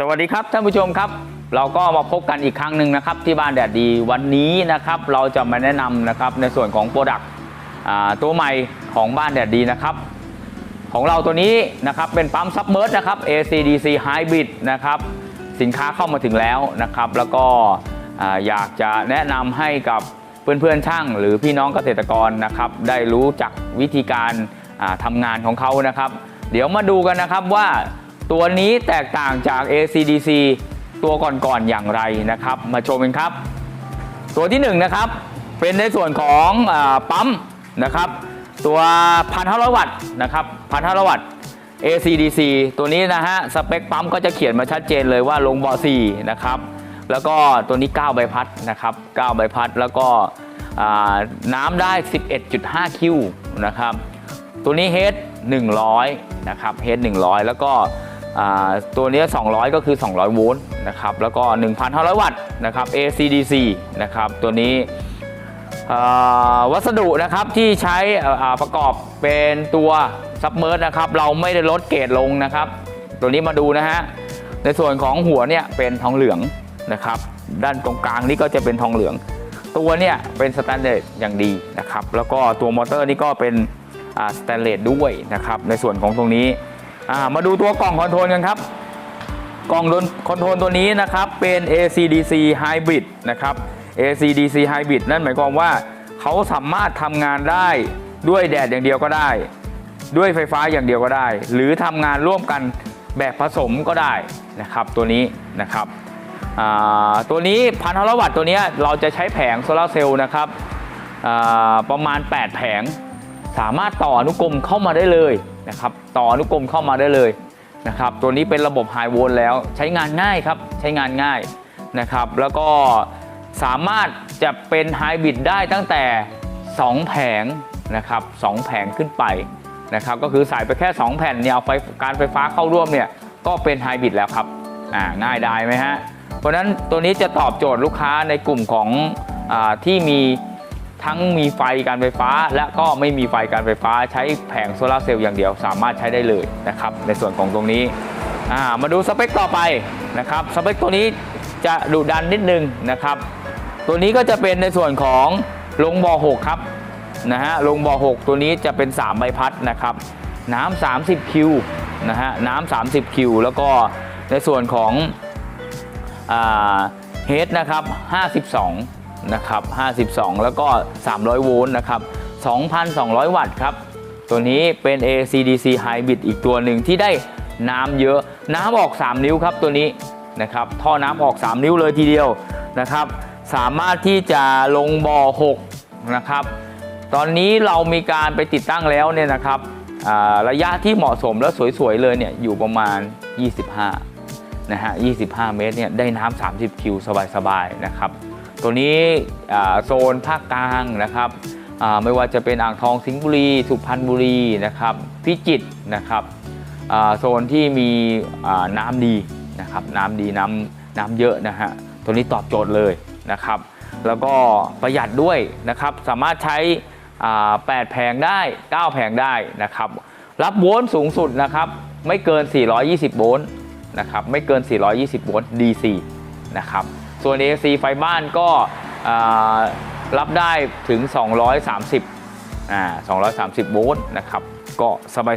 สวัสดีครับท่านผู้ชมครับ เราก็มาพบกันอีกครั้งหนึ่งนะครับที่บ้านแดดดีวันนี้นะครับเราจะมาแนะนำนะครับในส่วนของโปรดักต์ตัวใหม่ของบ้านแดดดีนะครับ ของเราตัวนี้นะครับเป็นปั๊มซับเมอร์สนะครับ ACDC Hybrid นะครับสินค้าเข้ามาถึงแล้วนะครับ แล้วก็อ่าอยากจะแนะนำให้กับเพื่อนๆช่าง หรือพี่น้องเกษตรกรนะครับได้รู้จักวิธีการอ่าทำงานของเขานะครับ เดี๋ยวมาดูกันนะครับว่า ตัวนี้แตกต่างจาก ACDC ตัวก่อนๆอย่างไรนะครับ มาชมกันครับ ตัวที่1นงนะครับเป็นในส่วนของอปั๊มนะครับ ตัว1,500วัตต์นะครับ1,500วัตต์ ACDC ตัวนี้นะฮะสเปคปั๊มก็จะเขียนมาชัดเจนเลยว่าลงบ่อ4นะครับแล้วก็ตัวนี้ 9 ใบพัดนะครับ 9 ใบพัดแล้วก็น้ำได้ 11.5 คิวนะครับ ตัวนี้เฮด100 นะครับเฮด100 แล้วก็ ตัวนี้ 200 ก็คือ 200 โวลต์นะครับแล้วก็ 1,500 วัตต์นะครับ ACDC นะครับตัวนี้วัสดุนะครับที่ใช้ประกอบเป็นตัวซับเมอร์นะครับเราไม่ได้ลดเกรดลงนะครับ ตัวนี้มาดูนะฮะในส่วนของหัวเนี่ยเป็นทองเหลืองนะครับด้านตรงกลางนี่ก็จะเป็นทองเหลือง ตัวเนี่ยเป็นสแตนเลสอย่างดีนะครับแล้วก็ตัวมอเตอร์นี่ก็เป็นสแตนเลสด้วยนะครับในส่วนของตรงนี้ มาดูตัวกล่องคอนโทรลกันครับ กล่องคอนโทรลตัวนี้นะครับเป็น ACDC Hybrid นะครับ ACDC Hybrid นั่นหมายความว่าเขาสามารถทำงานได้ด้วยแดดอย่างเดียวก็ได้ ด้วยไฟฟ้าอย่างเดียวก็ได้ หรือทำงานร่วมกันแบบผสมก็ได้นะครับตัวนี้นะครับตัวนี้พันห้าวัตต์ตัวนี้เราจะใช้แผงโซลาร์เซลล์นะครับประมาณ 8 แผง สามารถต่ออนุกรมเข้ามาได้เลย นะครับต่ออนุกรมเข้ามาได้เลยนะครับตัวนี้เป็นระบบไฮโวลแล้วใช้งานง่ายครับใช้งานง่ายนะครับแล้วก็สามารถจะเป็นไฮบริดได้ตั้งแต่ 2 แผงนะครับสองแผงขึ้นไปนะครับก็คือใส่ไปแค่ 2 แผ่นเนี่ยเอาไฟการไฟฟ้าเข้าร่วมเนี่ยก็เป็นไฮบริดแล้วครับอ่าง่ายได้ไหมฮะเพราะฉะนั้นตัวนี้จะตอบโจทย์ลูกค้าในกลุ่มของอที่มี ทั้งมีไฟการไฟฟ้า และก็ไม่มีไฟการไฟฟ้าใช้แผงโซลาเซลล์อย่างเดียวสามารถใช้ได้เลยนะครับในส่วนของตรงนี้ามาดูสเปคต่อไปนะครับสเปคตัวนี้จะดุดันนิดนึงนะครับ ตัวนี้ก็จะเป็นในส่วนของลงบ่อ6ครับนะฮะลงบ่อ6ตัวนี้จะเป็น 3 ใบพัดนะครับ น้ำ30คิวนะฮะน้ำ30คิวแล้วก็ในส่วนของเฮดนะครับ 52 นะครับ52 แล้วก็ 300 โวลต์นะครับ 2,200 วัตต์ครับ ตัวนี้เป็น ACDC Hybrid อีกตัวหนึ่งที่ได้น้ำเยอะ น้ำออก 3 นิ้วครับตัวนี้นะครับ ท่อน้ำออก 3 นิ้วเลยทีเดียวนะครับ สามารถที่จะลงบ่อ 6 นะครับ ตอนนี้เรามีการไปติดตั้งแล้วเนี่ยนะครับระยะที่เหมาะสมและสวยๆเลยเนี่ยอยู่ประมาณ 25 นะฮะ 25 เมตรเนี่ยได้น้ำ30 คิวสบายๆนะครับ ตัวนี้โซนภาคกลางนะครับไม่ว่าจะเป็นอ่างทองสิงห์บุรี สุพรรณบุรีนะครับพิจิตรนะครับโซนที่มีน้ำดีนะครับน้ำดีน้ำน้ำเยอะนะฮะตัวนี้ตอบโจทย์เลยนะครับ แล้วก็ประหยัดด้วยนะครับสามารถใช้8แผงได้ 9 แผงได้นะครับ รับโวลต์สูงสุดนะครับไม่เกิน 420 โวลต์นะครับไม่เกิน 420 โวลต์ DC นะครับ ส่วน AC ไฟบ้านก็รับได้ถึง 230อ่า230 โวลต์นะครับ ก็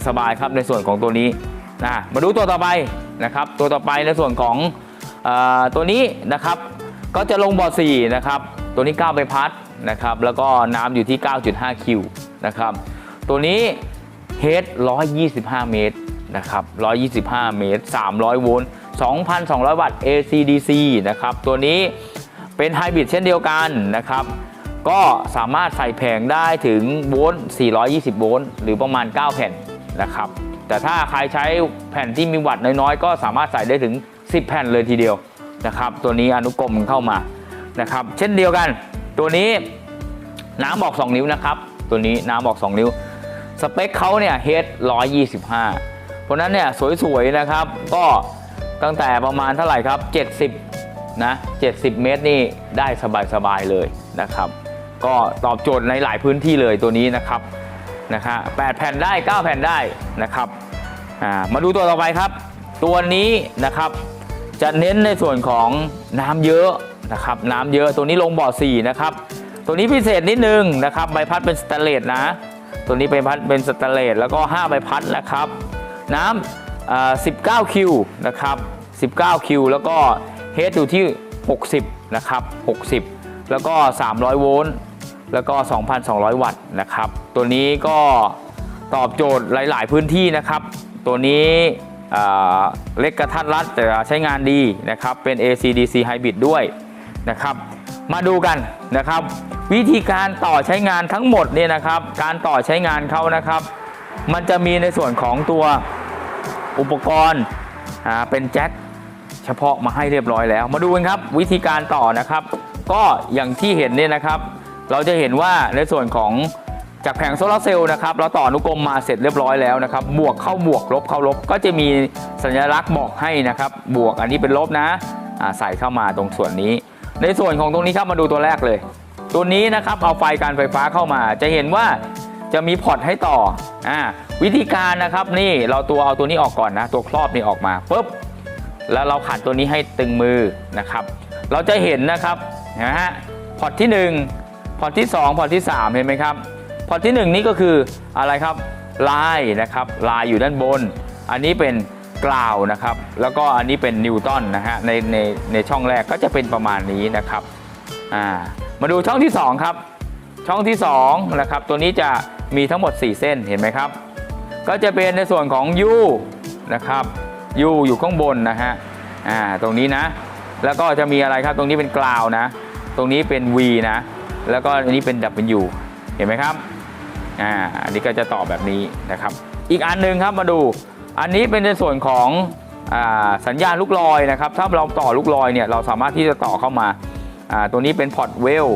สบายๆครับในส่วนของตัวนี้นะมาดูตัวต่อไปนะครับ ตัวต่อไปในส่วนของอตัวนี้นะครับ ก็จะลงบอร์4นะครับ ตัวนี้ 9 ใบพัดนะครับ แล้วก็น้ำอยู่ที่ 9.5 คิวนะครับ ตัวนี้เฮด125 เมตรนะครับ 125 เมตร 300 โวลต์ 2,200 วัตต์ ACDC นะครับตัวนี้เป็นไฮบริดเช่นเดียวกันนะครับก็สามารถใส่แผงได้ถึงโวลต์420 โวลต์หรือประมาณ 9 แผ่นนะครับแต่ถ้าใครใช้แผ่นที่มีวัตต์น้อยๆ ก็สามารถใส่ได้ถึง 10 แผ่นเลยทีเดียวนะครับตัวนี้อนุกรมเข้ามานะครับเช่นเดียวกัน ตัวนี้น้ำบอก 2 นิ้วนะครับ ตัวนี้น้ำบอก 2 นิ้ว สเปคเขาเนี่ยเฮด125 เพราะฉะนั้นเนี่ยสวยๆนะครับก็ ตั้งแต่ประมาณเท่าไหร่ครับ 70 นะ 70 เมตรนี่ได้สบายๆเลยนะครับ ก็ตอบโจทย์ในหลายพื้นที่เลยตัวนี้นะครับนะครับ8แผ่นได้ 9 แผ่นได้นะครับอ่ามาดูตัวต่อไปครับ ตัวนี้นะครับจะเน้นในส่วนของน้ำเยอะนะครับน้ำเยอะตัวนี้ลงบ่อ4นะครับตัวนี้พิเศษนิดนึงนะครับใบพัดเป็นสแตนเลสนะ ตัวนี้ใบพัดเป็นสแตนเลสแล้วก็ 5 ใบพัดนะครับ น้ำเอ่อ 19 คิวนะครับ 19 คิว แล้วก็เฮดอยู่ที่ 60 นะครับ 60 แล้วก็ 300 โวลต์ แล้วก็ 2,200 วัตต์นะครับ ตัวนี้ก็ตอบโจทย์หลาย ๆ พื้นที่นะครับ ตัวนี้เอ่อเล็กกระทัดรัดแต่ใช้งานดีนะครับ เป็น AC/DC Hybrid ด้วยนะครับ มาดูกันนะครับ วิธีการต่อใช้งานทั้งหมดเนี่ยนะครับ การต่อใช้งานเขานะครับ มันจะมีในส่วนของตัว อุปกรณ์เป็นแจ็คเฉพาะมาให้เรียบร้อยแล้ว มาดูกันครับวิธีการต่อนะครับ ก็อย่างที่เห็นเนี่ยนะครับ เราจะเห็นว่าในส่วนของจากแผงโซลาร์เซลล์นะครับเราต่ออนุกรมมาเสร็จเรียบร้อยแล้วนะครับบวกเข้าบวกลบเข้าลบ ก็จะมีสัญลักษณ์บอกให้นะครับ บวกอันนี้เป็นลบนะใส่เข้ามาตรงส่วนนี้ ในส่วนของตรงนี้ครับมาดูตัวแรกเลย ตัวนี้นะครับเอาไฟการไฟฟ้าเข้ามา จะเห็นว่าจะมีพอร์ตให้ต่อ อ่าวิธีการนะครับนี่เราตัวเอาตัวนี้ออกก่อนนะ ตัวครอบนี่ออกมาปุ๊บแล้วเราขันตัวนี้ให้ตึงมือนะครับ เราจะเห็นนะครับนะฮะพอร์ตที่ 1 พอร์ตที่ 2 พอร์ตที่ 3 เห็นไหมครับ พอร์ตที่ 1 นี่ก็คืออะไรครับลายนะครับลายอยู่ด้านบน อันนี้เป็นกล่าวนะครับ แล้วก็อันนี้เป็นนิวตันนะฮะในในในช่องแรกก็จะเป็นประมาณนี้นะครับอ่ามาดูช่องที่ 2 ครับ ช่องที่2นะครับตัวนี้จะ มีทั้งหมด 4 เส้นเห็นไหมครับ ก็จะเป็นในส่วนของ U นะครับ U อยู่ข้างบนนะฮะอ่าตรงนี้นะ แล้วก็จะมีอะไรครับตรงนี้เป็นกราวนะ ตรงนี้เป็น V นะ แล้วก็อันนี้เป็น W เห็นไหมครับอ่าอันนี้ก็จะต่อแบบนี้นะครับ อีกอันหนึ่งครับมาดู อันนี้เป็นในส่วนของอาสัญญาณลูกลอยนะครับ ถ้าเราต่อลูกลอยเนี่ยเราสามารถที่จะต่อเข้ามาอ่าตัวนี้เป็นพอร์ตเวล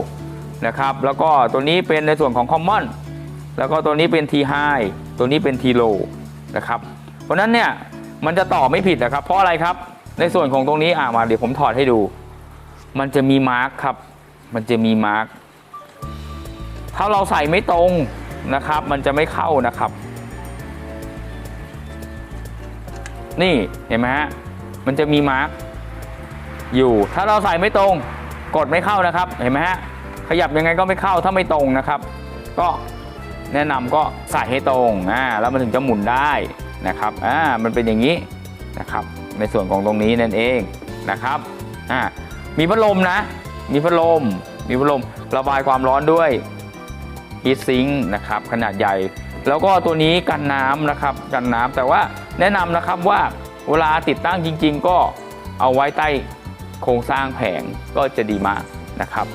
นะครับ แล้วก็ตัวนี้เป็นในส่วนของ Common แล้วก็ตัวนี้เป็น T high ตัวนี้เป็น T low นะครับ เพราะนั้นเนี่ยมันจะต่อไม่ผิดนะครับ เพราะอะไรครับ ในส่วนของตรงนี้อ่ามาเดี๋ยวผมถอดให้ดู มันจะมีมาร์คครับ มันจะมีมาร์คถ้าเราใส่ไม่ตรงนะครับ มันจะไม่เข้านะครับ นี่เห็นไหมฮะ มันจะมีมาร์กอยู่ ถ้าเราใส่ไม่ตรง กดไม่เข้านะครับ เห็นไหมฮะ ขยับยังไงก็ไม่เข้าถ้าไม่ตรงนะครับ ก็ แนะนำก็ใส่ให้ตรงอ่าแล้วมันถึงจะหมุนได้นะครับอ่ามันเป็นอย่างนี้นะครับ ในส่วนของตรงนี้นั่นเองนะครับอ่ามีพัดลมนะ มีพัดลม มีพัดลมระบายความร้อนด้วยฮีทซิงค์นะครับขนาดใหญ่ แล้วก็ตัวนี้กันน้ำนะครับกันน้ำแต่ว่าแนะนำนะครับว่าเวลาติดตั้งจริง ๆ ก็เอาไว้ใต้โครงสร้างแผงก็จะดีมากนะครับ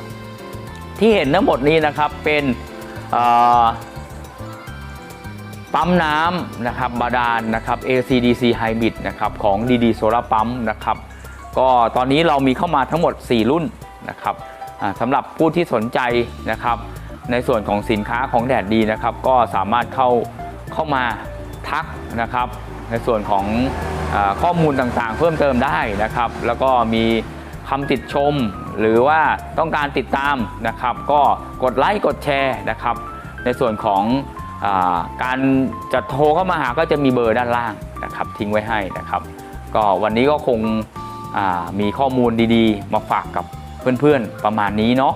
ที่เห็นทั้งหมดนี้นะครับเป็นอ่อ ปั๊มน้ำนะครับบาดาลนะครับ ACDC Hybrid นะครับของ DD Solar Pump นะครับก็ตอนนี้เรามีเข้ามาทั้งหมด 4 รุ่นนะครับสำหรับผู้ที่สนใจนะครับ ในส่วนของสินค้าของแดดดีนะครับ ก็สามารถเข้าเข้ามาทักนะครับ ในส่วนของอข้อมูลต่างๆ เพิ่มเติมได้นะครับ แล้วก็มีคำติดชม หรือว่าต้องการติดตามนะครับ ก็กดไลค์กดแชร์นะครับ ในส่วนของ การจะโทรเข้ามาหาก็จะมีเบอร์ด้านล่างนะครับทิ้งไว้ให้นะครับ ก็วันนี้ก็คงมีข้อมูลดีๆ มาฝากกับเพื่อนๆประมาณนี้เนาะ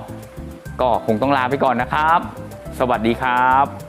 ก็คงต้องลาไปก่อนนะครับ สวัสดีครับ